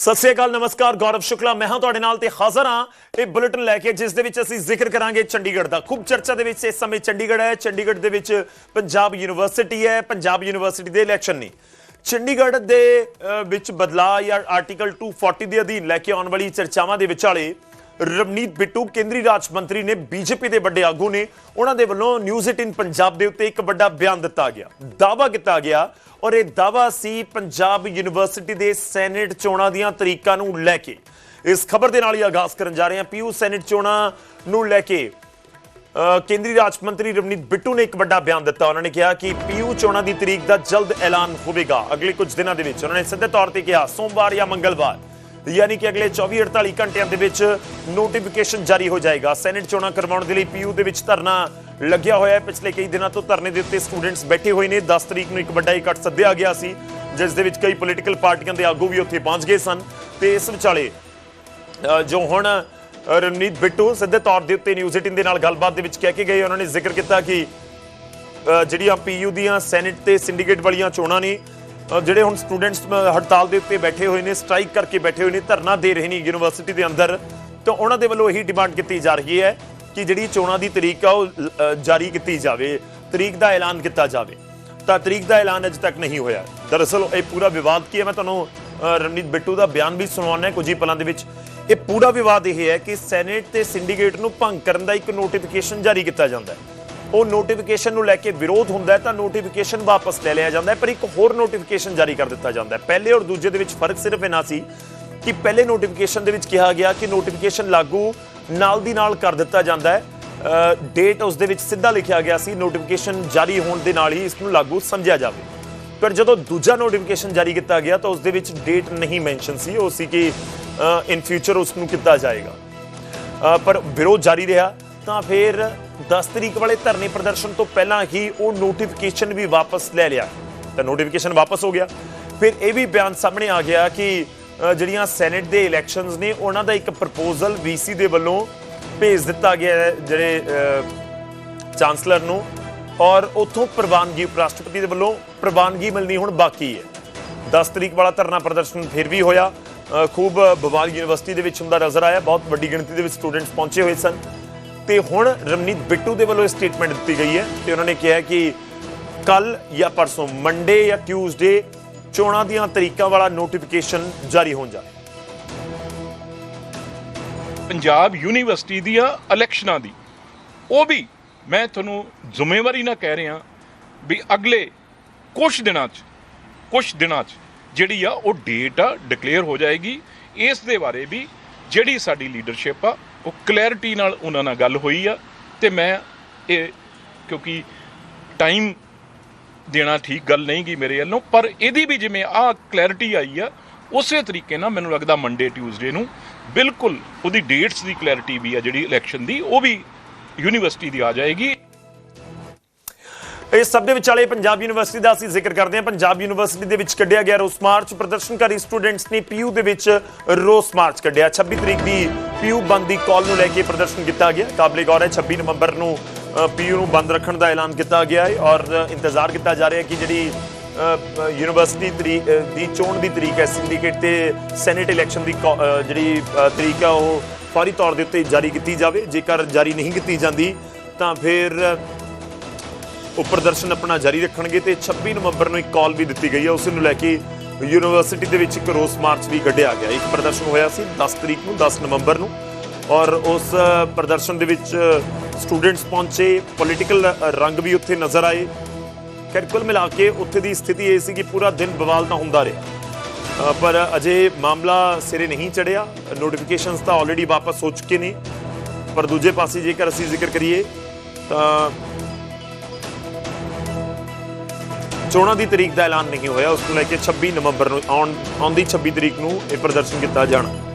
ਸਤਿ ਸ਼੍ਰੀ ਅਕਾਲ, ਨਮਸਕਾਰ, ਗੌਰਵ ਸ਼ੁਕਲਾ। ਮੈਂ ਹਾਂ ਤੁਹਾਡੇ ਨਾਲ ਤੇ ਹਾਜ਼ਰ ਹਾਂ ਇਹ ਬੁਲੇਟਿਨ ਲੈ ਕੇ, ਜਿਸ ਦੇ ਵਿੱਚ ਅਸੀਂ ਜ਼ਿਕਰ ਕਰਾਂਗੇ ਚੰਡੀਗੜ੍ਹ ਦਾ। ਖੂਬ ਚਰਚਾ ਦੇ ਵਿੱਚ ਇਸ ਸਮੇਂ ਚੰਡੀਗੜ੍ਹ ਹੈ। ਚੰਡੀਗੜ੍ਹ ਦੇ ਵਿੱਚ ਪੰਜਾਬ ਯੂਨੀਵਰਸਿਟੀ ਹੈ। ਪੰਜਾਬ ਯੂਨੀਵਰਸਿਟੀ ਦੇ ਇਲੈਕਸ਼ਨ ਨੇ। ਚੰਡੀਗੜ੍ਹ ਦੇ ਵਿੱਚ ਬਦਲਾਅ ਜਾਂ ਆਰਟੀਕਲ 240 ਦੇ ਅਧੀਨ ਲੈ ਕੇ ਆਉਣ ਵਾਲੀ ਚਰਚਾਵਾਂ ਦੇ ਵਿਚਾਲੇ ਰਵਨੀਤ ਬਿੱਟੂ ਕੇਂਦਰੀ ਰਾਜ ਮੰਤਰੀ ਨੇ ਬੀਜੇਪੀ ਦੇ ਵੱਡੇ ਆਗੂ ਨੇ ਉਹਨਾਂ ਦੇ ਵੱਲੋਂ ਨਿਊਜ਼ 18 ਪੰਜਾਬ ਦੇ ਉੱਤੇ ਇੱਕ ਵੱਡਾ ਬਿਆਨ ਦਿੱਤਾ ਗਿਆ। ਦਾਅਵਾ ਕੀਤਾ ਗਿਆ ਔਰ ਇਹ ਦਾਅਵਾ ਸੀ ਪੰਜਾਬ ਯੂਨੀਵਰਸਿਟੀ ਦੇ ਸੈਨੇਟ ਚੋਣਾਂ ਦੀਆਂ ਤਰੀਕਾਂ ਨੂੰ ਲੈ ਕੇ। ਇਸ ਖਬਰ ਦੇ ਨਾਲ ਹੀ ਆਗਾਜ਼ ਕਰਨ ਜਾ ਰਹੇ ਹਾਂ। ਪੀਯੂ, ਸੈਨੇਟ ਚੋਣਾਂ ਨੂੰ ਲੈ ਕੇ ਕੇਂਦਰੀ ਰਾਜ ਮੰਤਰੀ ਰਵਨੀਤ ਬਿੱਟੂ ਨੇ ਇੱਕ ਵੱਡਾ ਬਿਆਨ ਦਿੱਤਾ। ਉਹਨਾਂ ਨੇ ਕਿਹਾ ਕਿ ਪੀਯੂ ਚੋਣਾਂ ਦੀ ਤਰੀਕ ਦਾ ਜਲਦ ਐਲਾਨ ਹੋਵੇਗਾ। ਅਗਲੇ ਕੁਝ ਦਿਨਾਂ ਦੇ ਵਿੱਚ ਉਹਨਾਂ ਨੇ ਸਿੱਧੇ ਤੌਰ ਤੇ ਕਿਹਾ, ਸੋਮਵਾਰ ਜਾਂ ਮੰਗਲਵਾਰ। ਯਾਨੀ ਕਿ ਅਗਲੇ 24-48 ਘੰਟਿਆਂ ਦੇ ਵਿੱਚ ਨੋਟੀਫਿਕੇਸ਼ਨ ਜਾਰੀ ਹੋ ਜਾਏਗਾ। ਸੈਨੇਟ ਚੋਣਾਂ ਕਰਵਾਉਣ ਦੇ ਲਈ ਪੀਯੂ ਦੇ ਵਿੱਚ ਧਰਨਾ ਲੱਗਿਆ ਹੋਇਆ ਹੈ। ਪਿਛਲੇ ਕਈ ਦਿਨਾਂ ਤੋਂ ਧਰਨੇ ਦੇ ਉੱਤੇ ਸਟੂਡੈਂਟਸ ਬੈਠੇ ਹੋਏ ਨੇ। 10 ਤਰੀਕ ਨੂੰ ਇੱਕ ਵੱਡਾ ਇਕੱਠ ਸੱਦਿਆ ਗਿਆ ਸੀ ਜਿਸ ਦੇ ਵਿੱਚ ਕਈ ਪੋਲੀਟੀਕਲ ਪਾਰਟੀਆਂ ਦੇ ਆਗੂ ਵੀ ਉੱਥੇ ਪਹੁੰਚ ਗਏ ਸਨ। ਤੇ ਇਸ ਵਿਚਾਲੇ ਜੋ ਹੁਣ ਰਣਨੀਤ ਬਿੱਟੂ ਸਿੱਧੇ ਤੌਰ ਦੇ ਉੱਤੇ ਨਿਊਜ਼ 18 ਦੇ ਨਾਲ ਗੱਲਬਾਤ ਦੇ ਵਿੱਚ ਕਹਿ ਕੇ ਗਏ। ਉਹਨਾਂ ਨੇ ਜ਼ਿਕਰ ਕੀਤਾ ਕਿ ਅ, ਜਿਹੜੀਆਂ ਪੀਯੂ ਦੀਆਂ ਸੈਨੇਟ ਤੇ ਸਿੰਡੀਕੇਟ ਵਾਲੀਆਂ ਚੋਣਾਂ ਨੇ ਜਿਹੜੇ ਹੁਣ ਸਟੂਡੈਂਟਸ ਹੜਤਾਲ ਦੇ ਉੱਤੇ ਬੈਠੇ ਹੋਏ ਨੇ ਸਟ੍ਰਾਈਕ ਕਰਕੇ ਬੈਠੇ ਹੋਏ ਨੇ ਧਰਨਾ ਦੇ ਰਹੇ ਨੇ ਯੂਨੀਵਰਸਿਟੀ ਦੇ ਅੰਦਰ ਤਾਂ ਉਹਨਾਂ ਦੇ ਵੱਲੋਂ ਇਹੀ ਡਿਮਾਂਡ ਕੀਤੀ ਜਾ ਰਹੀ ਹੈ ਕਿ ਜਿਹੜੀ ਚੋਣਾਂ ਦੀ ਤਰੀਕ ਆ ਉਹ ਜਾਰੀ ਕੀਤੀ ਜਾਵੇ ਤਰੀਕ ਦਾ ਐਲਾਨ ਕੀਤਾ ਜਾਵੇ। ਤਾਂ ਤਰੀਕ ਦਾ ਐਲਾਨ ਅਜੇ ਤੱਕ ਨਹੀਂ ਹੋਇਆ। ਦਰਅਸਲ ਇਹ ਪੂਰਾ ਵਿਵਾਦ ਕੀ ਹੈ? ਮੈਂ ਤੁਹਾਨੂੰ ਅ, ਰਣਨੀਤ ਬਿੱਟੂ ਦਾ ਬਿਆਨ ਵੀ ਸੁਣਾਉਣਾ ਹੈ ਕੁਝ ਹੀ ਪਲਾਂ ਦੇ ਵਿੱਚ। ਇਹ ਪੂਰਾ ਵਿਵਾਦ ਇਹ ਹੈ ਕਿ ਸੈਨੇਟ ਤੇ ਸਿੰਡੀਕੇਟ ਨੂੰ ਭੰਗ ਕਰਨ ਦਾ ਇੱਕ ਨੋਟੀਫਿਕੇਸ਼ਨ ਜਾਰੀ ਕੀਤਾ ਜਾਂਦਾ ਹੈ। ਉਹ ਨੋਟੀਫਿਕੇਸ਼ਨ ਨੂੰ ਲੈ ਕੇ ਵਿਰੋਧ ਹੁੰਦਾ ਹੈ ਤਾਂ ਨੋਟੀਫਿਕੇਸ਼ਨ ਵਾਪਸ ਲੈ ਲਿਆ ਜਾਂਦਾ ਹੈ, ਪਰ ਇੱਕ ਹੋਰ ਨੋਟੀਫਿਕੇਸ਼ਨ ਜਾਰੀ ਕਰ ਦਿੱਤਾ ਜਾਂਦਾ ਹੈ। ਪਹਿਲੇ ਔਰ ਦੂਜੇ ਦੇ ਵਿੱਚ ਫ਼ਰਕ ਸਿਰਫ ਇਹਨਾਂ ਸੀ ਕਿ ਪਹਿਲੇ ਨੋਟੀਫਿਕੇਸ਼ਨ ਦੇ ਵਿੱਚ ਕਿਹਾ ਗਿਆ ਕਿ ਨੋਟੀਫਿਕੇਸ਼ਨ ਲਾਗੂ ਨਾਲ ਦੀ ਨਾਲ ਕਰ ਦਿੱਤਾ ਜਾਂਦਾ ਹੈ। ਡੇਟ ਉਸ ਦੇ ਵਿੱਚ ਸਿੱਧਾ ਲਿਖਿਆ ਗਿਆ ਸੀ ਨੋਟੀਫਿਕੇਸ਼ਨ ਜਾਰੀ ਹੋਣ ਦੇ ਨਾਲ ਹੀ ਇਸ ਨੂੰ ਲਾਗੂ ਸਮਝਿਆ ਜਾਵੇ। ਪਰ ਜਦੋਂ ਦੂਜਾ ਨੋਟੀਫਿਕੇਸ਼ਨ ਜਾਰੀ ਕੀਤਾ ਗਿਆ ਤਾਂ ਉਸ ਦੇ ਵਿੱਚ ਡੇਟ ਨਹੀਂ ਮੈਂਸ਼ਨ ਸੀ, ਉਹ ਸੀ ਕਿ ਇਨ ਫਿਊਚਰ ਉਸ ਨੂੰ ਕੀਤਾ ਜਾਏਗਾ। ਪਰ ਵਿਰੋਧ ਜਾਰੀ ਰਿਹਾ ਤਾਂ ਫਿਰ 10 ਤਰੀਕ ਵਾਲੇ ਧਰਨੇ ਪ੍ਰਦਰਸ਼ਨ ਤੋਂ ਪਹਿਲਾਂ ਹੀ ਉਹ ਨੋਟੀਫਿਕੇਸ਼ਨ ਵੀ ਵਾਪਸ ਲੈ ਲਿਆ। ਤਾਂ ਨੋਟੀਫਿਕੇਸ਼ਨ ਵਾਪਸ ਹੋ ਗਿਆ। ਫਿਰ ਇਹ ਵੀ ਬਿਆਨ ਸਾਹਮਣੇ ਆ ਗਿਆ ਕਿ ਜਿਹੜੀਆਂ ਸੈਨੇਟ ਦੇ ਇਲੈਕਸ਼ਨਸ ਨੇ, ਉਹਨਾਂ ਦਾ ਇੱਕ ਪ੍ਰਪੋਜ਼ਲ ਵੀਸੀ ਦੇ ਵੱਲੋਂ ਭੇਜ ਦਿੱਤਾ ਗਿਆ ਜਿਹੜੇ ਚਾਂਸਲਰ ਨੂੰ। ਔਰ ਉਥੋਂ ਪ੍ਰਵਾਨਗੀ ਉਪ ਰਾਸ਼ਟਰਪਤੀ ਦੇ ਵੱਲੋਂ ਪ੍ਰਵਾਨਗੀ ਮਿਲਣੀ ਹੁਣ ਬਾਕੀ ਹੈ। 10 ਤਰੀਕ ਵਾਲਾ ਧਰਨਾ ਪ੍ਰਦਰਸ਼ਨ ਫਿਰ ਵੀ ਹੋਇਆ। ਖੂਬ ਬਵਾਲ ਯੂਨੀਵਰਸਿਟੀ ਦੇ ਵਿੱਚ ਹੁੰਦਾ ਨਜ਼ਰ ਆਇਆ। ਬਹੁਤ ਵੱਡੀ ਗਿਣਤੀ ਦੇ ਵਿੱਚ ਸਟੂਡੈਂਟਸ ਪਹੁੰਚੇ ਹੋਏ ਸਨ। ਤੇ ਹੁਣ ਰਮਨੀਤ ਬਿੱਟੂ ਦੇ ਵੱਲੋਂ ਸਟੇਟਮੈਂਟ ਦਿੱਤੀ ਗਈ ਹੈ ਤੇ ਉਹਨਾਂ ਨੇ ਕਿਹਾ ਕਿ ਕੱਲ ਜਾਂ ਪਰਸੋਂ ਮੰਡੇ ਜਾਂ ਟਿਊਜ਼ਡੇ ਚੋਣਾਂ ਦੀਆਂ ਤਰੀਕਾਂ ਵਾਲਾ ਨੋਟੀਫਿਕੇਸ਼ਨ ਜਾਰੀ ਹੋਣ ਜਾ ਪੰਜਾਬ ਯੂਨੀਵਰਸਿਟੀ ਦੀਆਂ ਇਲੈਕਸ਼ਨਾਂ ਦੀ। ਉਹ ਵੀ ਮੈਂ ਤੁਹਾਨੂੰ ਜ਼ਿੰਮੇਵਾਰੀ ਨਾਲ ਕਹਿ ਰਿਹਾ ਵੀ ਅਗਲੇ ਕੁਝ ਦਿਨਾਂ 'ਚ ਕੁਝ ਦਿਨਾਂ 'ਚ ਜਿਹੜੀ ਆ ਉਹ ਡੇਟ ਆ ਡਿਕਲੇਅਰ ਹੋ ਜਾਏਗੀ। ਇਸ ਦੇ ਬਾਰੇ ਵੀ ਜਿਹੜੀ ਸਾਡੀ ਲੀਡਰਸ਼ਿਪ ਆ ਉਹ ਕਲੈਰਿਟੀ ਨਾਲ ਉਹਨਾਂ ਨਾਲ ਗੱਲ ਹੋਈ ਆ ਤੇ ਮੈਂ ਇਹ ਕਿਉਂਕਿ ਟਾਈਮ ਦੇਣਾ ਠੀਕ ਗੱਲ ਨਹੀਂ ਗੀ ਮੇਰੇ ਵੱਲੋਂ, ਪਰ ਇਹਦੀ ਵੀ ਜਿਵੇਂ ਆ ਕਲੈਰਿਟੀ ਆਈ ਆ, ਉਸੇ ਤਰੀਕੇ ਨਾਲ ਮੈਨੂੰ ਲੱਗਦਾ ਮੰਡੇ ਟਿਊਜ਼ਡੇ ਨੂੰ ਬਿਲਕੁਲ ਉਹਦੀ ਡੇਟਸ ਦੀ ਕਲੈਰਿਟੀ ਵੀ ਆ ਜਿਹੜੀ ਇਲੈਕਸ਼ਨ ਦੀ, ਉਹ ਵੀ ਯੂਨੀਵਰਸਿਟੀ ਦੀ ਆ ਜਾਏਗੀ। ਇਸ ਸਭ ਦੇ ਵਿਚਾਲੇ ਪੰਜਾਬ ਯੂਨੀਵਰਸਿਟੀ ਦਾ ਅਸੀਂ ਜ਼ਿਕਰ ਕਰਦੇ ਹਾਂ। ਪੰਜਾਬ ਯੂਨੀਵਰਸਿਟੀ ਦੇ ਵਿੱਚ ਕੱਢਿਆ ਗਿਆ ਰੋਸ ਮਾਰਚ। ਪ੍ਰਦਰਸ਼ਨਕਾਰੀ ਸਟੂਡੈਂਟਸ ਨੇ ਪੀਯੂ ਦੇ ਵਿੱਚ ਰੋਸ ਮਾਰਚ ਕੱਢਿਆ। 26 ਤਰੀਕ ਦੀ ਪੀਯੂ ਬੰਦ ਦੀ ਕਾਲ ਨੂੰ ਲੈ ਕੇ ਪ੍ਰਦਰਸ਼ਨ ਕੀਤਾ ਗਿਆ। ਕਾਬਲੇ ਗੌਰ ਹੈ 26 ਨਵੰਬਰ ਨੂੰ ਪੀਯੂ ਨੂੰ ਬੰਦ ਰੱਖਣ ਦਾ ਐਲਾਨ ਕੀਤਾ ਗਿਆ ਹੈ ਔਰ ਇੰਤਜ਼ਾਰ ਕੀਤਾ ਜਾ ਰਿਹਾ ਹੈ ਕਿ ਜਿਹੜੀ ਯੂਨੀਵਰਸਿਟੀ ਤਰੀਕ ਦੀ ਚੋਣ ਦੀ ਤਰੀਕ ਹੈ ਸਿੰਡੀਕੇਟ ਤੇ ਸੈਨੇਟ ਇਲੈਕਸ਼ਨ ਦੀ ਕੌ- ਜਿਹੜੀ ਤਰੀਕ ਹੈ, ਉਹ ਫੌਰੀ ਤੌਰ ਦੇ ਉੱਤੇ ਜਾਰੀ ਕੀਤੀ ਜਾਵੇ। ਜੇਕਰ ਜਾਰੀ ਨਹੀਂ ਕੀਤੀ ਜਾਂਦੀ, ਤਾਂ ਫਿਰ ਉਹ ਪ੍ਰਦਰਸ਼ਨ ਆਪਣਾ ਜਾਰੀ ਰੱਖਣਗੇ ਤੇ 26 ਨਵੰਬਰ ਨੂੰ ਇੱਕ ਕਾਲ ਵੀ ਦਿੱਤੀ ਗਈ ਹੈ। ਉਸ ਨੂੰ ਲੈ ਕੇ ਯੂਨੀਵਰਸਿਟੀ ਦੇ ਵਿੱਚ ਇੱਕ ਰੋਸ ਮਾਰਚ ਵੀ ਕੱਢਿਆ ਗਿਆ। ਇੱਕ ਪ੍ਰਦਰਸ਼ਨ ਹੋਇਆ ਸੀ 10 ਤਰੀਕ ਨੂੰ 10 ਨਵੰਬਰ ਨੂੰ ਔਰ ਉਸ ਪ੍ਰਦਰਸ਼ਨ ਦੇ ਵਿੱਚ ਸਟੂਡੈਂਟਸ ਪਹੁੰਚੇ, ਪੋਲੀਟੀਕਲ ਰੰਗ ਵੀ ਉੱਥੇ ਨਜ਼ਰ ਆਏ। ਖੈਰ, ਕੁੱਲ ਮਿਲਾ ਕੇ ਉੱਥੇ ਦੀ ਸਥਿਤੀ ਇਹ ਸੀ ਕਿ ਪੂਰਾ ਦਿਨ ਬਵਾਲ ਤਾਂ ਹੁੰਦਾ ਰਿਹਾ। ਪਰ ਅਜੇ ਮਾਮਲਾ ਸਿਰੇ ਨਹੀਂ ਚੜਿਆ। ਨੋਟੀਫਿਕੇਸ਼ਨਸ ਤਾਂ ਆਲਰੇਡੀ ਵਾਪਸ ਹੋ ਚੁੱਕੇ ਨੇ। ਪਰ ਦੂਜੇ ਪਾਸੇ ਜੇਕਰ ਅਸੀਂ ਜ਼ਿਕਰ ਕਰੀਏ ਤਾਂ ਚੋਣਾਂ ਦੀ ਤਰੀਕ ਦਾ ਐਲਾਨ ਨਹੀਂ ਹੋਇਆ। ਉਸ ਨੂੰ ਲੈ ਕੇ 26 ਨਵੰਬਰ ਨੂੰ ਆਉਣ ਆਉਂਦੀ 26 ਤਰੀਕ ਨੂੰ ਇਹ ਪ੍ਰਦਰਸ਼ਨ ਕੀਤਾ ਜਾਣਾ।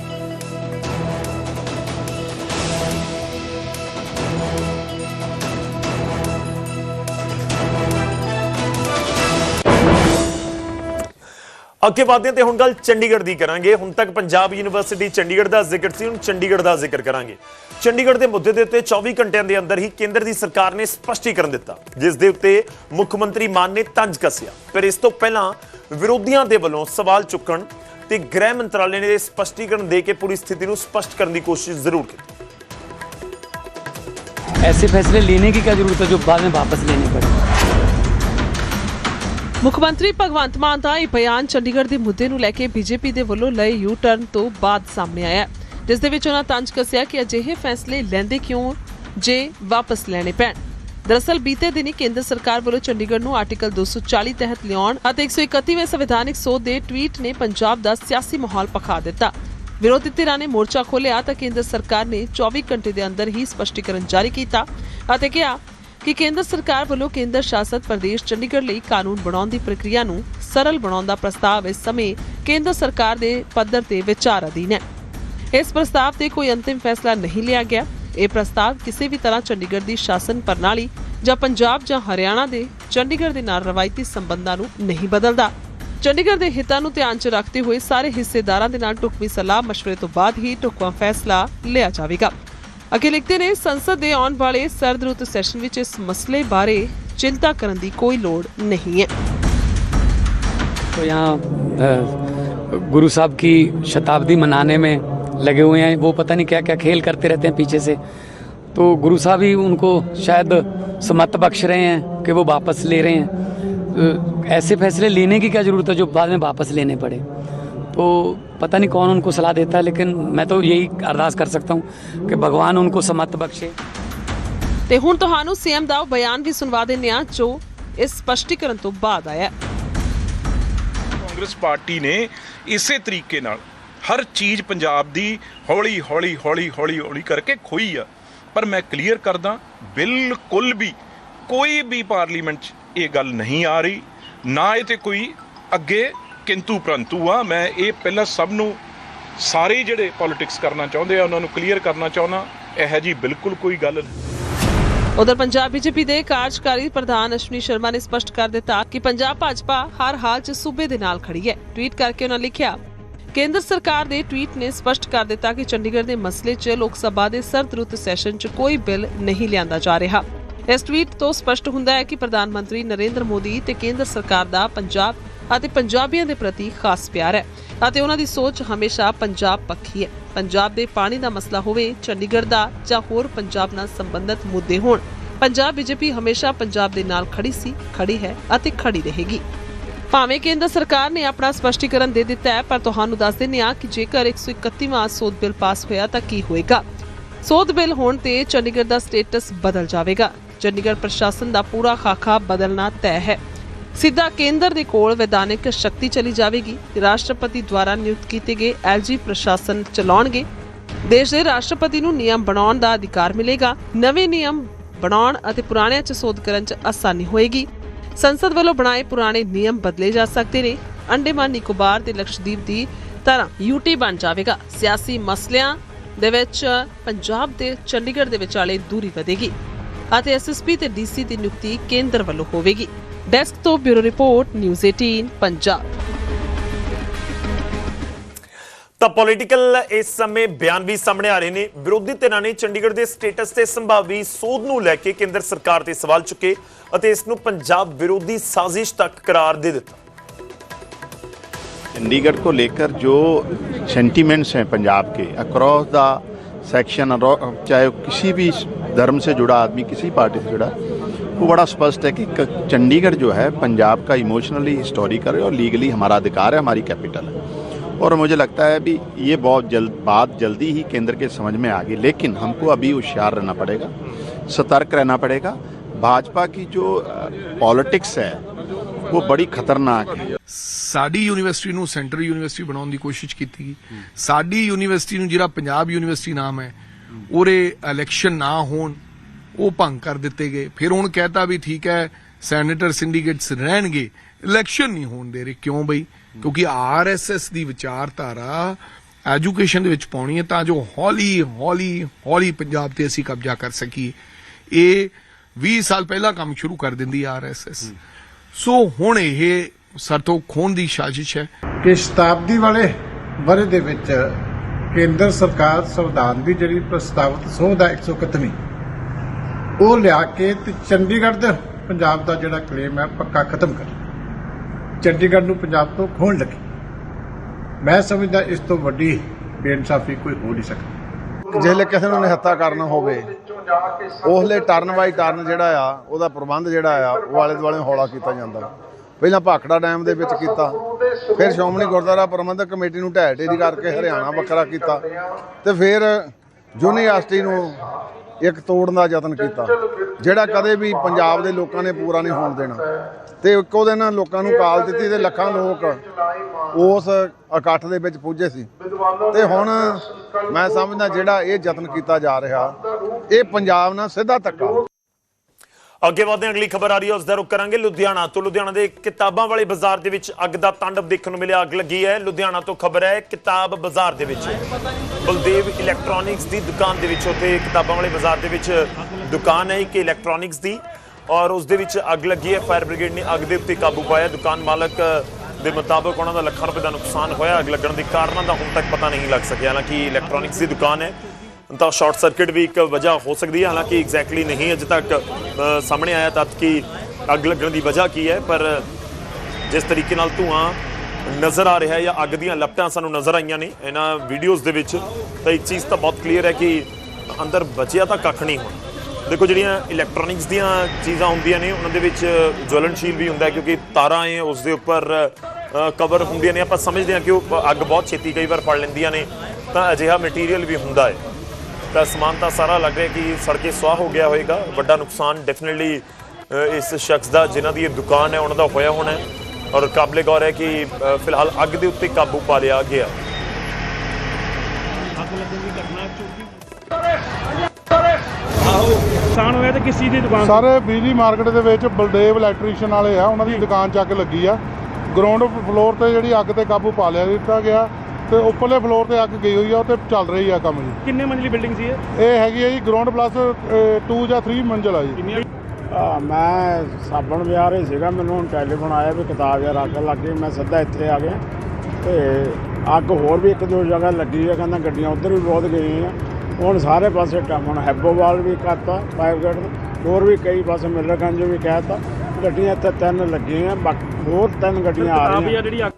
ਅੱਗੇ ਵਧਦੇ ਤੇ ਹੁਣ ਗੱਲ ਚੰਡੀਗੜ੍ਹ ਦੀ ਕਰਾਂਗੇ। ਹੁਣ ਤੱਕ ਪੰਜਾਬ ਯੂਨੀਵਰਸਿਟੀ ਚੰਡੀਗੜ੍ਹ ਦਾ ਜ਼ਿਕਰ ਸੀ, ਹੁਣ ਚੰਡੀਗੜ੍ਹ ਦਾ ਜ਼ਿਕਰ ਕਰਾਂਗੇ। ਚੰਡੀਗੜ੍ਹ ਦੇ ਮੁੱਦੇ ਦੇ ਉੱਤੇ 24 ਘੰਟਿਆਂ ਦੇ ਅੰਦਰ ਹੀ ਕੇਂਦਰ ਦੀ ਸਰਕਾਰ ਨੇ ਸਪਸ਼ਟੀਕਰਨ ਦਿੱਤਾ, ਜਿਸ ਦੇ ਉੱਤੇ ਮੁੱਖ ਮੰਤਰੀ ਮਾਨ ਨੇ ਤੰਜ ਕੱਸਿਆ। ਪਰ ਇਸ ਤੋਂ ਪਹਿਲਾਂ ਵਿਰੋਧੀਆਂ ਦੇ ਵੱਲੋਂ ਸਵਾਲ ਚੁੱਕਣ ਤੇ ਗ੍ਰਹਿ ਮੰਤਰਾਲੇ ਨੇ ਸਪਸ਼ਟੀਕਰਨ ਦੇ ਕੇ ਪੂਰੀ ਸਥਿਤੀ ਨੂੰ ਸਪਸ਼ਟ ਕਰਨ ਦੀ ਕੋਸ਼ਿਸ਼ ਜ਼ਰੂਰ ਕੀਤੀ। ਐਸੇ ਫੈਸਲੇ ਲੈਣੇ ਕੀ ਕੀ ਜ਼ਰੂਰਤ ਹੈ ਜੋ ਬਾਅਦ ਵਿੱਚ ਵਾਪਸ ਲੈਣੇ ਪੜੇ ਮੁੱਖ ਮੰਤਰੀ ਭਗਵੰਤ ਮਾਨ ਦਾ ਇਹ ਬਿਆਨ ਚੰਡੀਗੜ੍ਹ ਦੇ ਮੁੱਦੇ ਨੂੰ ਲੈ ਕੇ ਬੀਜੇਪੀ ਦੇ ਵੱਲੋਂ ਲਏ ਯੂ ਟਰਨ ਤੋਂ ਬਾਅਦ ਸਾਹਮਣੇ ਆਇਆ ਜਿਸ ਦੇ ਵਿੱਚ ਉਹਨਾਂ ਤੰਜ ਕੱਸਿਆ ਕਿ ਅਜਿਹੇ ਫੈਸਲੇ ਲੈਂਦੇ ਕਿਉਂ ਜੇ ਵਾਪਸ ਲੈਣੇ ਪੈਣ। ਦਰਅਸਲ ਬੀਤੇ ਦਿਨੀ ਕੇਂਦਰ ਸਰਕਾਰ ਵੱਲੋਂ ਚੰਡੀਗੜ੍ਹ ਨੂੰ ਆਰਟੀਕਲ 240 ਤਹਿਤ ਲਿਆਉਣ ਅਤੇ 131ਵੇਂ ਸੰਵਿਧਾਨਿਕ ਸੋਧ ਦੇ ਟਵੀਟ ਨੇ ਪੰਜਾਬ ਦਾ ਸਿਆਸੀ ਮਾਹੌਲ ਪਖਾ ਦਿੱਤਾ। ਵਿਰੋਧੀ ਧਿਰਾਂ ਨੇ ਮੋਰਚਾ ਖੋਲ੍ਹਿਆ ਤਾਂ ਕੇਂਦਰ ਸਰਕਾਰ ਨੇ 24 ਘੰਟੇ ਦੇ ਅੰਦਰ ਹੀ ਸਪਸ਼ਟੀਕਰਨ ਜਾਰੀ ਕੀਤਾ ਅਤੇ ਕਿਹਾ ਕਿ ਕੇਂਦਰ ਸਰਕਾਰ ਵੱਲੋਂ ਕੇਂਦਰ ਸ਼ਾਸਤ ਪ੍ਰਦੇਸ਼ ਚੰਡੀਗੜ੍ਹ ਲਈ ਕਾਨੂੰਨ ਬਣਾਉਣ ਦੀ ਪ੍ਰਕਿਰਿਆ ਨੂੰ ਸਰਲ ਬਣਾਉਣ ਦਾ ਪ੍ਰਸਤਾਵ ਇਸ ਸਮੇਂ ਕੇਂਦਰ ਸਰਕਾਰ ਦੇ ਪੱਧਰ ਤੇ ਵਿਚਾਰ ਅਧੀਨ ਹੈ ਇਸ ਪ੍ਰਸਤਾਵ ਤੇ ਕੋਈ ਅੰਤਿਮ ਫੈਸਲਾ ਨਹੀਂ ਲਿਆ ਗਿਆ ਇਹ ਪ੍ਰਸਤਾਵ ਕਿਸੇ ਵੀ ਤਰ੍ਹਾਂ ਚੰਡੀਗੜ੍ਹ ਦੀ ਸ਼ਾਸਨ ਪ੍ਰਣਾਲੀ ਜਾਂ ਪੰਜਾਬ ਜਾਂ ਹਰਿਆਣਾ ਦੇ ਚੰਡੀਗੜ੍ਹ ਦੇ ਨਾਲ ਰਵਾਇਤੀ ਸੰਬੰਧਾਂ ਨੂੰ ਨਹੀਂ ਬਦਲਦਾ ਚੰਡੀਗੜ੍ਹ ਦੇ ਹਿੱਤਾਂ ਨੂੰ ਧਿਆਨ 'ਚ ਰੱਖਦੇ ਹੋਏ ਸਾਰੇ ਹਿੱਸੇਦਾਰਾਂ ਦੇ ਨਾਲ ਢੁਕਵੀਂ ਸਲਾਹ مشورے ਤੋਂ ਬਾਅਦ ਹੀ ਢੁਕਵਾਂ ਫੈਸਲਾ ਲਿਆ ਜਾਵੇਗਾ ਅੱਗੇ ਲਿਖਦੇ ਨੇ ਸੰਸਦ ਦੇ ਆਉਣ ਵਾਲੇ ਸਰਦ ਰੁੱਤ ਸੈਸ਼ਨ ਵਿੱਚ ਇਸ ਮਸਲੇ ਬਾਰੇ ਚਿੰਤਾ ਕਰਨ ਦੀ ਕੋਈ ਲੋੜ ਨਹੀਂ ਹੈ तो यहाँ अ, गुरु साहब की शताब्दी मनाने में लगे हुए हैं वो पता नहीं क्या क्या खेल करते रहते हैं पीछे से तो गुरु साहब ही उनको शायद समत बख्श रहे हैं कि वो वापस ले रहे हैं अ, ऐसे फैसले लेने की क्या ज़रूरत है जो बाद में वापस लेने पड़े तो पता नहीं कौन उनको सलाह देता है लेकिन मैं तो यही अरदास कर सकता हूँ कि भगवान उनको समत बख्शे ਤੇ ਹੁਣ ਤੁਹਾਨੂੰ ਸੀਐਮ ਦਾ ਉਹ ਬਿਆਨ ਵੀ ਸੁਣਵਾ ਦਿੰਦੇ ਹਾਂ ਜੋ ਇਸ ਸਪਸ਼ਟੀਕਰਨ ਤੋਂ ਬਾਅਦ ਆਇਆ ਹੈ। ਕਾਂਗਰਸ ਪਾਰਟੀ ਨੇ ਇਸੇ ਤਰੀਕੇ ਨਾਲ ਹਰ ਚੀਜ਼ ਪੰਜਾਬ ਦੀ ਹੌਲੀ ਹੌਲੀ ਹੌਲੀ ਹੌਲੀ ਹੌਲੀ ਕਰਕੇ ਖੋਈ ਆ ਪਰ ਮੈਂ ਕਲੀਅਰ ਕਰਦਾ ਬਿਲਕੁਲ ਵੀ ਕੋਈ ਵੀ ਪਾਰਲੀਮੈਂਟ 'ਚ ਇਹ ਗੱਲ ਨਹੀਂ ਆ ਰਹੀ ਨਾ ਇਹ ਤੇ ਕੋਈ ਅੱਗੇ ਕਿੰਤੂ ਪ੍ਰੰਤੂ ਆ ਮੈਂ ਇਹ ਪਹਿਲਾਂ ਸਭ ਨੂੰ ਸਾਰੇ ਜਿਹੜੇ ਪੋਲਿਟਿਕਸ ਕਰਨਾ ਚਾਹੁੰਦੇ ਆ, ਉਹਨਾਂ ਨੂੰ ਕਲੀਅਰ ਕਰਨਾ ਚਾਹੁੰਦਾ, ਇਹ ਜੀ ਬਿਲਕੁਲ ਕੋਈ ਗੱਲ ਨਹੀਂ। ਉਧਰ ਪੰਜਾਬ ਬੀਜੇਪੀ ਦੇ ਕਾਰਜਕਾਰੀ ਪ੍ਰਧਾਨ ਅਸ਼ਵਨੀ ਸ਼ਰਮਾ ਨੇ ਸਪਸ਼ਟ ਕਰ ਦਿੱਤਾ ਕਿ ਪੰਜਾਬ ਭਾਜਪਾ ਹਰ ਹਾਲ 'ਚ ਸੂਬੇ ਦੇ ਨਾਲ ਖੜੀ ਹੈ। ਟਵੀਟ ਕਰਕੇ ਉਹਨਾਂ ਲਿਖਿਆ, ਕੇਂਦਰ ਸਰਕਾਰ ਦੇ ਟਵੀਟ ਨੇ ਸਪਸ਼ਟ ਕਰ ਦਿੱਤਾ ਕਿ ਚੰਡੀਗੜ੍ਹ ਦੇ ਮਸਲੇ 'ਚ ਲੋਕ ਸਭਾ ਦੇ ਸਰਦ ਰੁੱਤ ਸੈਸ਼ਨ 'ਚ ਕੋਈ ਬਿੱਲ ਨਹੀਂ ਲਿਆਂਦਾ ਜਾ ਰਿਹਾ। ਇਸ ਟਵੀਟ ਤੋਂ ਸਪਸ਼ਟ ਹੁੰਦਾ ਹੈ ਕਿ ਪ੍ਰਧਾਨ ਮੰਤਰੀ ਨਰਿੰਦਰ ਮੋਦੀ ਤੇ ਕੇਂਦਰ ਸਰਕਾਰ ਦਾ ਪੰਜਾਬ ਅਤੇ ਪੰਜਾਬੀਆਂ ਦੇ ਪ੍ਰਤੀ ਖਾਸ ਪਿਆਰ ਹੈ। ਅਤੇ ਉਹਨਾਂ ਦੀ ਸੋਚ ਹਮੇਸ਼ਾ ਪੰਜਾਬ ਪੱਖੀ ਹੈ। ਪੰਜਾਬ ਦੇ ਪਾਣੀ ਦਾ ਮਸਲਾ ਹੋਵੇ, ਚੰਡੀਗੜ੍ਹ ਦਾ ਜਾਂ ਹੋਰ ਪੰਜਾਬ ਨਾਲ ਸੰਬੰਧਿਤ ਮੁੱਦੇ ਹੋਣ, ਪੰਜਾਬ ਬੀਜੇਪੀ ਹਮੇਸ਼ਾ ਪੰਜਾਬ ਦੇ ਨਾਲ ਖੜੀ ਸੀ, ਖੜੀ ਹੈ ਅਤੇ ਖੜੀ ਰਹੇਗੀ। ਭਾਵੇਂ ਕੇਂਦਰ ਸਰਕਾਰ ਨੇ ਆਪਣਾ ਸਪਸ਼ਟੀਕਰਨ ਦੇ ਦਿੱਤਾ ਹੈ, ਪਰ ਤੁਹਾਨੂੰ ਦੱਸ ਦਿੰਦੇ ਹਾਂ ਕਿ ਜੇਕਰ 131ਵਾਂ ਸੋਧ ਬਿੱਲ ਪਾਸ ਹੋਇਆ ਤਾਂ ਕੀ ਹੋਏਗਾ? ਸੋਧ ਬਿੱਲ ਹੋਣ ਤੇ ਚੰਡੀਗੜ੍ਹ ਦਾ ਸਟੇਟਸ ਬਦਲ ਜਾਵੇਗਾ। ਚੰਡੀਗੜ੍ਹ ਪ੍ਰਸ਼ਾਸਨ ਦਾ ਪੂਰਾ ਖਾਕਾ ਬਦਲਣਾ ਤੈਅ ਹੈ। ਸਿੱਧਾ ਕੇਂਦਰ ਦੇ ਕੋਲ ਵਿਧਾਨਕ ਸ਼ਕਤੀ ਚਲੀ ਜਾਵੇਗੀ। ਰਾਸ਼ਟਰਪਤੀ ਦੁਆਰਾ ਨਿਯੁਕਤ ਕੀਤੇ ਗਏ ਐਲਜੀ ਪ੍ਰਸ਼ਾਸਨ ਚਲਾਉਣਗੇ। ਦੇਸ਼ ਦੇ ਰਾਸ਼ਟਰਪਤੀ ਨੂੰ ਨਿਯਮ ਬਣਾਉਣ ਦਾ ਅਧਿਕਾਰ ਮਿਲੇਗਾ। ਨਵੇਂ ਨਿਯਮ ਬਣਾਉਣ ਅਤੇ ਪੁਰਾਣਿਆਂ 'ਚ ਸੋਧ ਕਰਨ 'ਚ ਆਸਾਨੀ ਹੋਏਗੀ। ਸੰਸਦ ਵੱਲੋਂ ਬਣਾਏ ਪੁਰਾਣੇ ਨਿਯਮ ਬਦਲੇ ਜਾ ਸਕਦੇ ਨੇ। ਅੰਡੇਮਾਨ ਨਿਕੋਬਾਰ ਤੇ ਲਕਸ਼ਦੀਪ ਦੀ ਤਰ੍ਹਾਂ ਯੂਟੀ ਬਣ ਜਾਵੇਗਾ। ਸਿਆਸੀ ਮਸਲਿਆਂ ਦੇ ਵਿੱਚ ਪੰਜਾਬ ਦੇ ਚੰਡੀਗੜ੍ਹ ਦੇ ਵਿਚਾਲੇ ਦੂਰੀ ਵਧੇਗੀ ਅਤੇ ਐਸਐਸਪੀ ਤੇ ਡੀਸੀ ਦੀ ਨਿਯੁਕਤੀ ਕੇਂਦਰ ਵੱਲੋਂ ਹੋਵੇਗੀ। ਡੈਸਕ ਤੋਂ ਬਿਊਰੋ ਰਿਪੋਰਟ ਨਿਊਜ਼ 18 ਪੰਜਾਬ ਤਾਂ ਪੋਲੀਟੀਕਲ ਇਸ ਸਮੇਂ ਬਿਆਨ ਵੀ ਸਾਹਮਣੇ ਆ ਰਹੇ ਨੇ ਵਿਰੋਧੀ ਧਿਰਾਂ ਨੇ ਚੰਡੀਗੜ੍ਹ ਦੇ ਸਟੇਟਸ ਤੇ ਸੰਭਾਵੀ ਸੋਧ ਨੂੰ ਲੈ ਕੇ ਕੇਂਦਰ ਸਰਕਾਰ ਤੇ ਸਵਾਲ ਚੁੱਕੇ ਅਤੇ ਇਸ ਨੂੰ ਪੰਜਾਬ ਵਿਰੋਧੀ ਸਾਜ਼ਿਸ਼ ਤੱਕ ਕਰਾਰ ਦੇ ਦਿੱਤਾ चंडीगढ़ को लेकर जो सेंटीमेंट्स हैं पंजाब के अक्रॉस द सेक्शन चाहे वो किसी भी धर्म से जुड़ा आदमी किसी पार्टी से जुड़ा वो बड़ा स्पष्ट है कि क- चंडीगढ़ जो है पंजाब का इमोशनली हिस्टोरिकल है और लीगली हमारा अधिकार है हमारी कैपिटल है और मुझे लगता है अभी ये बहुत जल्द बात जल्दी ही केंद्र के समझ में आ गई लेकिन हमको अभी होशियार रहना पड़ेगा सतर्क रहना पड़ेगा भाजपा की जो पॉलिटिक्स है वो बड़ी खतरनाक है ਸਾਡੀ ਯੂਨੀਵਰਸਿਟੀ ਨੂੰ ਸੈਂਟਰ ਯੂਨੀਵਰਸਿਟੀ ਬਣਾਉਣ ਦੀ ਕੋਸ਼ਿਸ਼ ਕੀਤੀ ਗਈ ਸਾਡੀ ਯੂਨੀਵਰਸਿਟੀ ਨੂੰ ਜਿਹੜਾ ਪੰਜਾਬ ਯੂਨੀਵਰਸਿਟੀ ਨਾਮ ਹੈ ਉਹਦੇ ਇਲੈਕਸ਼ਨ ਨਾ ਹੋਣ ਉਹ ਭੰਗ ਕਰ ਦਿੱਤੇ ਗਏ। ਫਿਰ ਹੁਣ ਕਹਿਤਾ ਵੀ ਠੀਕ ਹੈ ਸੈਨੇਟਰ ਸਿੰਡੀਕੇਟਸ ਰਹਿਣਗੇ। ਇਲੈਕਸ਼ਨ ਨਹੀਂ ਹੋਣ ਦੇ ਰਹੇ। ਕਿਉਂ ਬਈ? ਕਿਉਂਕਿ ਆਰਐਸਐਸ ਦੀ ਵਿਚਾਰਧਾਰਾ ਐਜੂਕੇਸ਼ਨ ਦੇ ਵਿੱਚ ਪਾਉਣੀ ਹੈ ਤਾਂ ਜੋ ਹੌਲੀ ਹੌਲੀ ਹੌਲੀ ਪੰਜਾਬ ਤੇ ਅਸੀਂ ਕਬਜ਼ਾ ਕਰ ਸਕੀਏ। ਇਹ 20 ਸਾਲ ਪਹਿਲਾਂ ਕੰਮ ਸ਼ੁਰੂ ਕਰ ਦਿੰਦੀ ਆਰਐਸਐਸ ਸੋ ਹੁਣ ਇਹ ਸਰਤੋਂ ਖੋਣ ਦੀ ਸਾਜ਼ਿਸ਼ ਹੈ। ਕਿ ਸ਼ਤਾਬਦੀ ਵਾਲੇ ਵਰੇ ਦੇ ਵਿੱਚ ਕੇਂਦਰ ਸਰਕਾਰ ਸੰਵਿਧਾਨ ਦੀ ਜਿਹੜੀ ਪ੍ਰਸਤਾਵਿਤ ਸੋਧ ਹੈ 131 ਉਹ ਲਿਆ ਕੇ ਤੇ ਚੰਡੀਗੜ੍ਹ ਦੇ ਪੰਜਾਬ ਦਾ ਜਿਹੜਾ ਕਲੇਮ ਹੈ, ਪੱਕਾ ਖਤਮ ਕਰ ਚੰਡੀਗੜ੍ਹ ਨੂੰ ਪੰਜਾਬ ਤੋਂ ਖੋਣ ਲੱਗੇ। ਮੈਂ ਸਮਝਦਾ ਇਸ ਤੋਂ ਵੱਡੀ ਬੇਇਨਸਾਫੀ ਕੋਈ ਹੋ ਨਹੀਂ ਸਕਦੀ। ਜਿਹੜੇ ਕਿਸੇ ਨੂੰ ਨਿਹੱਤਾ ਕਰਨਾ ਹੋਵੇ, ਉਸਲੇ ਟਰਨ ਬਾਈ ਟਰਨ ਜਿਹੜਾ ਆ, ਉਹਦਾ ਪ੍ਰਬੰਧ ਜਿਹੜਾ ਆ, ਉਹ ਆਲੇ ਦੁਆਲੇ ਹੌਲਾ ਕੀਤਾ ਜਾਂਦਾ। ਪਹਿਲਾਂ ਭਾਖੜਾ ਡੈਮ ਦੇ ਵਿੱਚ ਕੀਤਾ, ਫਿਰ ਸ਼੍ਰੋਮਣੀ ਗੁਰਦੁਆਰਾ ਪ੍ਰਬੰਧਕ ਕਮੇਟੀ ਨੂੰ ਢਹਿ ਢੇਰੀ ਕਰਕੇ ਹਰਿਆਣਾ ਵੱਖਰਾ ਕੀਤਾ, ਤੇ ਫਿਰ ਯੂਨੀਵਰਸਿਟੀ ਨੂੰ ਇੱਕ ਤੋੜਨ ਦਾ ਯਤਨ ਕੀਤਾ। ਜਿਹੜਾ ਕਦੇ ਵੀ ਪੰਜਾਬ ਦੇ ਲੋਕਾਂ ਨੇ ਪੂਰਾ ਨਹੀਂ ਹੋਣ ਦੇਣਾ। ਤੇ ਇੱਕੋ ਦਿਨ ਲੋਕਾਂ ਨੂੰ ਕਾਲ ਦਿੱਤੀ ਤੇ ਲੱਖਾਂ ਲੋਕ ਉਸ ਇਕੱਠ ਦੇ ਵਿੱਚ ਪੁੱਜੇ ਸੀ। ਤੇ ਹੁਣ ਮੈਂ ਸਮਝਦਾ ਜਿਹੜਾ ਇਹ ਯਤਨ ਕੀਤਾ ਜਾ ਰਿਹਾ, ਇਹ ਪੰਜਾਬ ਨਾਲ ਸਿੱਧਾ ਧੱਕਾ। ਅੱਗੇ ਵਧਦੇ ਹਾਂ, ਅਗਲੀ ਖਬਰ ਆ ਰਹੀ ਹੈ, ਉਸ ਦਾ ਰੁਕ ਕਰਾਂਗੇ। ਲੁਧਿਆਣਾ ਤੋਂ, ਲੁਧਿਆਣਾ ਦੇ ਕਿਤਾਬਾਂ ਵਾਲੇ ਬਾਜ਼ਾਰ ਦੇ ਵਿੱਚ ਅੱਗ ਦਾ ਤਾਂਡਵ ਦੇਖਣ ਨੂੰ ਮਿਲਿਆ, ਅੱਗ ਲੱਗੀ ਹੈ। ਲੁਧਿਆਣਾ ਤੋਂ ਖਬਰ ਹੈ, ਕਿਤਾਬ ਬਾਜ਼ਾਰ ਦੇ ਵਿੱਚ। ਬਲਦੇਵ ਇਲੈਕਟ੍ਰੋਨਿਕਸ ਦੀ ਦੁਕਾਨ ਦੇ ਵਿੱਚ ਉੱਥੇ ਕਿਤਾਬਾਂ ਵਾਲੇ ਬਾਜ਼ਾਰ ਦੇ ਵਿੱਚ ਦੁਕਾਨ ਹੈ ਇੱਕ ਇਲੈਕਟ੍ਰੋਨਿਕਸ ਦੀ ਔਰ ਉਸ ਦੇ ਵਿੱਚ ਅੱਗ ਲੱਗੀ ਹੈ। ਫਾਇਰ ਬ੍ਰਿਗੇਡ ਨੇ ਅੱਗ ਦੇ ਉੱਤੇ ਕਾਬੂ ਪਾਇਆ। ਦੁਕਾਨ ਮਾਲਕ ਦੇ ਮੁਤਾਬਕ ਉਹਨਾਂ ਦਾ ਲੱਖਾਂ ਰੁਪਏ ਦਾ ਨੁਕਸਾਨ ਹੋਇਆ। ਅੱਗ ਲੱਗਣ ਦੇ ਕਾਰਨਾਂ ਦਾ ਹੁਣ ਤੱਕ ਪਤਾ ਨਹੀਂ ਲੱਗ ਸਕਿਆ। ਹਾਲਾਂਕਿ ਇਲੈਕਟ੍ਰੋਨਿਕਸ ਦੀ ਦੁਕਾਨ ਹੈ। ਤਾਂ ਸ਼ਾਰਟ ਸਰਕਟ ਵੀ ਇੱਕ ਵਜ੍ਹਾ ਹੋ ਸਕਦੀ ਹੈ। ਹਾਲਾਂਕਿ ਐਗਜ਼ੈਕਟਲੀ ਨਹੀਂ, ਅਜੇ ਤੱਕ ਸਾਹਮਣੇ ਆਇਆ ਤੱਥ ਕਿ ਅੱਗ ਲੱਗਣ ਦੀ ਵਜ੍ਹਾ ਕੀ ਹੈ, ਪਰ ਜਿਸ ਤਰੀਕੇ ਨਾਲ ਧੂਆਂ ਨਜ਼ਰ ਆ ਰਿਹਾ ਹੈ ਜਾਂ ਅੱਗ ਦੀਆਂ ਲਪਟਾਂ ਸਾਨੂੰ ਨਜ਼ਰ ਆਈਆਂ ਨੇ, ਇਹਨਾਂ ਵੀਡੀਓਜ਼ ਦੇ ਵਿੱਚ, ਤਾਂ ਇੱਕ ਚੀਜ਼ ਤਾਂ ਬਹੁਤ ਕਲੀਅਰ ਹੈ ਕਿ ਅੰਦਰ ਬਚਿਆ ਤਾਂ ਕੱਖ ਨਹੀਂ ਹੁਣ। ਦੇਖੋ, ਜਿਹੜੀਆਂ ਇਲੈਕਟ੍ਰੋਨਿਕਸ ਦੀਆਂ ਚੀਜ਼ਾਂ ਹੁੰਦੀਆਂ ਨੇ, ਉਹਨਾਂ ਦੇ ਵਿੱਚ ਜਵਲਨਸ਼ੀਲ ਵੀ ਹੁੰਦਾ ਕਿਉਂਕਿ ਤਾਰਾਂ ਹੈ ਉਸ ਦੇ ਉੱਪਰ ਕਵਰ ਹੁੰਦੀਆਂ ਨੇ। ਆਪਾਂ ਸਮਝਦੇ ਹਾਂ ਕਿ ਉਹ ਅੱਗ ਬਹੁਤ ਛੇਤੀ ਕਈ ਵਾਰ ਫੜ ਲੈਂਦੀਆਂ ਨੇ, ਤਾਂ ਅਜਿਹਾ ਮਟੀਰੀਅਲ ਵੀ ਹੁੰਦਾ ਹੈ। ਤਾਂ ਸਮਾਨ ਤਾਂ ਸਾਰਾ ਲੱਗ ਰਿਹਾ ਕਿ ਸੜ ਕੇ ਸੁਆਹ ਹੋ ਗਿਆ ਹੋਵੇਗਾ ਵੱਡਾ ਨੁਕਸਾਨ ਡੈਫੀਨਿਟਲੀ ਇਸ ਸ਼ਖਸ ਦਾ ਜਿਨ੍ਹਾਂ ਦੀ ਇਹ ਦੁਕਾਨ ਹੈ ਉਹਨਾਂ ਦਾ ਹੋਇਆ ਹੋਣਾ ਹੈ। ਔਰ ਕਾਬਲੇ ਗੌਰ ਹੈ ਕਿ ਫਿਲਹਾਲ ਅੱਗ ਦੇ ਉੱਤੇ ਕਾਬੂ ਪਾ ਲਿਆ ਗਿਆ। ਨੁਕਸਾਨ ਹੋਇਆ ਤੇ ਕਿਸ ਚੀਜ਼ ਦੀ ਦੁਕਾਨ? ਸਾਰੇ ਬਿਜਲੀ ਮਾਰਕੀਟ ਦੇ ਵਿੱਚ ਬਲਦੇਵ ਇਲੈਕਟ੍ਰੀਸ਼ੀਅਨ ਵਾਲੇ ਆ ਉਹਨਾਂ ਦੀ ਦੁਕਾਨ ਚੱਕ ਲੱਗੀ ਆ। ਗਰਾਊਂਡ ਫਲੋਰ ਤੇ ਜਿਹੜੀ ਅੱਗ ਤੇ ਕਾਬੂ ਪਾ ਲਿਆ ਦਿੱਤਾ ਗਿਆ। ਤੇ ਉੱਪਰਲੇ ਫਲੋਰ ਤੇ ਅੱਗ ਗਈ ਹੋਈ ਆ ਉਹ ਤੇ ਚੱਲ ਰਹੀ ਆ ਕੰਮ ਜੀ। ਕਿੰਨੇ ਮੰਜ਼ਲੀ ਬਿਲਡਿੰਗ ਸੀ ਇਹ? ਇਹ ਹੈਗੀ ਆ ਜੀ ਗਰਾਊਂਡ ਪਲੱਸ 2 ਜਾਂ 3 ਮੰਜ਼ਲ ਆ ਜੀ। ਆ ਮੈਂ ਸਾਬਣ ਵਿਆਹ ਰਹੀ ਸੀਗਾ ਮੈਨੂੰ ਹੁਣ ਟੈਲੀਫੋਨ ਆਇਆ ਵੀ ਕਿਤਾਬ ਯਾਰ ਅੱਗ ਲੱਗ ਗਈ ਮੈਂ ਸਿੱਧਾ ਇੱਥੇ ਆ ਗਿਆ। ਤੇ ਅੱਗ ਹੋਰ ਵੀ ਇੱਕ ਦੋ ਜਗ੍ਹਾ ਲੱਗੀ ਹੈ ਕਹਿੰਦਾ ਗੱਡੀਆਂ ਉਧਰ ਵੀ ਬਹੁਤ ਗਈਆਂ ਹੁਣ ਸਾਰੇ ਪਾਸੇ ਕੰਮ ਹੁਣ ਹੈਬੋਵਾਲ ਵੀ ਕਰਤਾ ਫਾਇਰ ਗੇਟ ਹੋਰ ਵੀ ਕਈ ਪਾਸੇ ਮਿਲਰਗੰਜ ਵੀ ਕਹਿਤਾ। ਗੱਡੀਆਂ ਇੱਥੇ ਤਿੰਨ ਲੱਗੀਆਂ ਬਾਕੀ ਹੋਰ ਤਿੰਨ ਗੱਡੀਆਂ ਆ ਕਿਤਾਬ ਰਹੀਆਂ। ਆ ਜਿਹੜੀ ਅੱਗ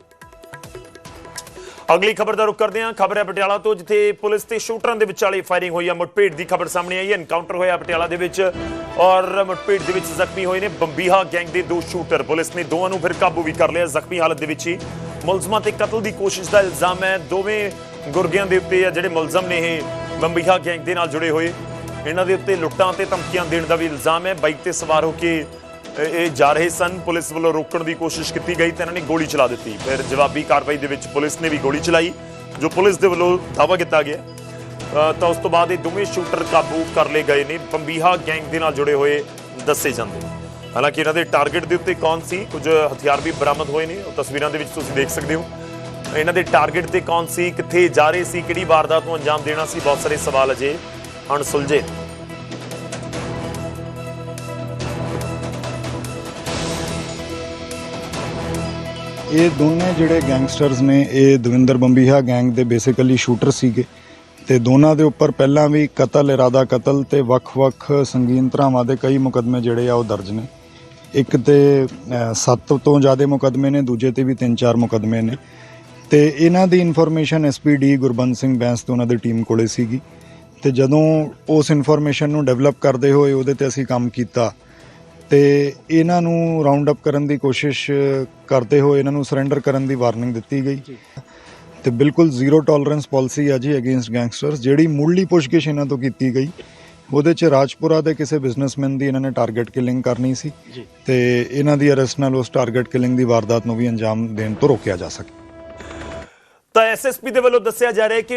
ਅਗਲੀ ਖਬਰ ਦਾ ਰੁਕ ਕਰਦੇ ਹਾਂ। ਖਬਰ ਹੈ ਪਟਿਆਲਾ ਤੋਂ, ਜਿੱਥੇ ਪੁਲਿਸ ਤੇ ਸ਼ੂਟਰਾਂ ਦੇ ਵਿਚਾਲੇ ਫਾਇਰਿੰਗ ਹੋਈ ਹੈ ਮੁੱਠਭੇੜ ਦੀ ਖਬਰ ਸਾਹਮਣੇ ਆਈ ਹੈ। ਐਨਕਾਊਂਟਰ ਹੋਇਆ ਪਟਿਆਲਾ ਦੇ ਵਿੱਚ ਔਰ ਮੁੱਠਭੇੜ ਦੇ ਵਿੱਚ ਜ਼ਖਮੀ ਹੋਏ ਨੇ ਬੰਬੀਹਾ ਗੈਂਗ ਦੇ ਦੋ ਸ਼ੂਟਰ। ਪੁਲਿਸ ਨੇ ਦੋਵਾਂ ਨੂੰ ਫਿਰ ਕਾਬੂ ਵੀ ਕਰ ਲਿਆ। ਜ਼ਖਮੀ ਹਾਲਤ ਦੇ ਵਿੱਚ ਹੀ ਮੁਲਜ਼ਮਾਂ ਤੇ ਕਤਲ ਦੀ ਕੋਸ਼ਿਸ਼ ਦਾ ਇਲਜ਼ਾਮ ਹੈ। ਦੋਵੇਂ ਗੁਰਗਿਆਂ ਦੇ ਉੱਤੇ ਆ ਜਿਹੜੇ ਮੁਲਜ਼ਮ ਨੇ ਇਹ ਬੰਬੀਹਾ ਗੈਂਗ ਦੇ ਨਾਲ ਜੁੜੇ ਹੋਏ। ਇਹਨਾਂ ਦੇ ਉੱਤੇ ਲੁੱਟਾਂ ਤੇ ਧਮਕੀਆਂ ਦੇਣ ਦਾ ਵੀ ਇਲਜ਼ਾਮ ਹੈ। ਬਾਈਕ ਤੇ ਸਵਾਰ ਹੋ ਕੇ ਇਹ ਜਾ ਰਹੇ ਸਨ। ਪੁਲਿਸ ਵੱਲੋਂ ਰੋਕਣ ਦੀ ਕੋਸ਼ਿਸ਼ ਕੀਤੀ ਗਈ ਤੇ ਇਹਨਾਂ ਨੇ ਗੋਲੀ ਚਲਾ ਦਿੱਤੀ। ਫਿਰ ਜਵਾਬੀ ਕਾਰਵਾਈ ਦੇ ਵਿੱਚ ਪੁਲਿਸ ਨੇ ਵੀ ਗੋਲੀ ਚਲਾਈ, ਜੋ ਪੁਲਿਸ ਦੇ ਵੱਲੋਂ ਦਾਅਵਾ ਕੀਤਾ ਗਿਆ। ਤਾਂ ਉਸ ਤੋਂ ਬਾਅਦ ਇਹ ਦੋਵੇਂ ਸ਼ੂਟਰ ਕਾਬੂ ਕਰ ਲਏ ਗਏ ਨੇ। ਬੰਬੀਹਾ ਗੈਂਗ ਦੇ ਨਾਲ ਜੁੜੇ ਹੋਏ ਦੱਸੇ ਜਾਂਦੇ ਨੇ। ਹਾਲਾਂਕਿ ਇਹਨਾਂ ਦੇ ਟਾਰਗੇਟ ਦੇ ਉੱਤੇ ਕੌਣ ਸੀ? ਕੁਝ ਹਥਿਆਰ ਵੀ ਬਰਾਮਦ ਹੋਏ ਨੇ। ਉਹ ਤਸਵੀਰਾਂ ਦੇ ਵਿੱਚ ਤੁਸੀਂ ਦੇਖ ਸਕਦੇ ਹੋ। ਇਹਨਾਂ ਦੇ ਟਾਰਗੇਟ ਤੇ ਕੌਣ ਸੀ? ਕਿੱਥੇ ਜਾ ਰਹੇ ਸੀ? ਕਿਹੜੀ ਵਾਰਦਾਤ ਨੂੰ ਅੰਜਾਮ ਦੇਣਾ ਸੀ? ਬਹੁਤ ਸਾਰੇ ਸਵਾਲ ਅਜੇ ਅਣਸੁਲਝੇ ਨੇ। ਇਹ ਦੋਨੇ ਜਿਹੜੇ ਗੈਂਗਸਟਰਸ ਨੇ, ਇਹ ਦਵਿੰਦਰ ਬੰਬੀਹਾ ਗੈਂਗ ਦੇ ਬੇਸਿਕਲੀ ਸ਼ੂਟਰ ਸੀਗੇ ਤੇ ਦੋਨਾਂ ਦੇ ਉੱਪਰ ਪਹਿਲਾਂ ਵੀ ਕਤਲ, ਇਰਾਦਾ ਕਤਲ ਤੇ ਵੱਖ-ਵੱਖ ਸੰਗੀਨ ਧਰਾਵਾਂ ਦੇ ਕਈ ਮੁਕਦਮੇ ਜਿਹੜੇ ਆ ਉਹ ਦਰਜ ਨੇ। ਇੱਕ ਤੇ 7 ਤੋਂ ਜ਼ਿਆਦਾ ਮੁਕਦਮੇ ਨੇ, ਦੂਜੇ ਤੇ ਵੀ 3-4 ਮੁਕਦਮੇ ਨੇ। ਤੇ ਇਹਨਾਂ ਦੀ information S P D Gurband Singh Bains ਤੇ ਉਹਨਾਂ ਦੀ ਟੀਮ ਕੋਲੇ ਸੀਗੀ। ਤੇ ਜਦੋਂ ਉਸ ਇਨਫੋਰਮੇਸ਼ਨ ਨੂੰ ਡਿਵੈਲਪ ਕਰਦੇ ਹੋਏ ਉਹਦੇ ਤੇ ਅਸੀਂ ਕੰਮ ਕੀਤਾ ਤੇ ਇਹਨਾਂ ਨੂੰ ਰਾਉਂਡ ਅਪ ਕਰਨ ਦੀ ਕੋਸ਼ਿਸ਼ ਕਰਦੇ ਹੋਏ ਇਹਨਾਂ ਨੂੰ ਸਰੈਂਡਰ ਕਰਨ ਦੀ ਵਾਰਨਿੰਗ ਦਿੱਤੀ ਗਈ। ਤੇ ਬਿਲਕੁਲ ਜ਼ੀਰੋ ਟੋਲਰੈਂਸ ਪਾਲਿਸੀ ਹੈ ਜੀ ਅਗੇਂਸਟ ਗੈਂਗਸਟਰਸ ਜਿਹੜੀ ਮੁੱਢਲੀ ਪੁੱਛਗਿੱਛ ਇਹਨਾਂ ਤੋਂ ਕੀਤੀ ਗਈ ਉਹਦੇ ਚ ਰਾਜਪੁਰਾ ਦੇ ਕਿਸੇ ਬਿਜ਼ਨਸਮੈਨ ਦੀ ਇਹਨਾਂ ਨੇ ਟਾਰਗੇਟ ਕਿਲਿੰਗ ਕਰਨੀ ਸੀ ਤੇ ਇਹਨਾਂ ਦੀ ਅਰੈਸਟ ਨਾਲ ਉਸ ਟਾਰਗੇਟ ਕਿਲਿੰਗ ਦੀ ਵਾਰਦਾਤ ਨੂੰ ਵੀ ਅੰਜਾਮ ਦੇਣ ਤੋਂ ਰੋਕਿਆ ਜਾ ਸਕੇ। ਤਾਂ ਐਸਐਸਪੀ ਦੇ ਵੱਲੋਂ ਦੱਸਿਆ ਜਾ ਰਿਹਾ ਹੈ ਕਿ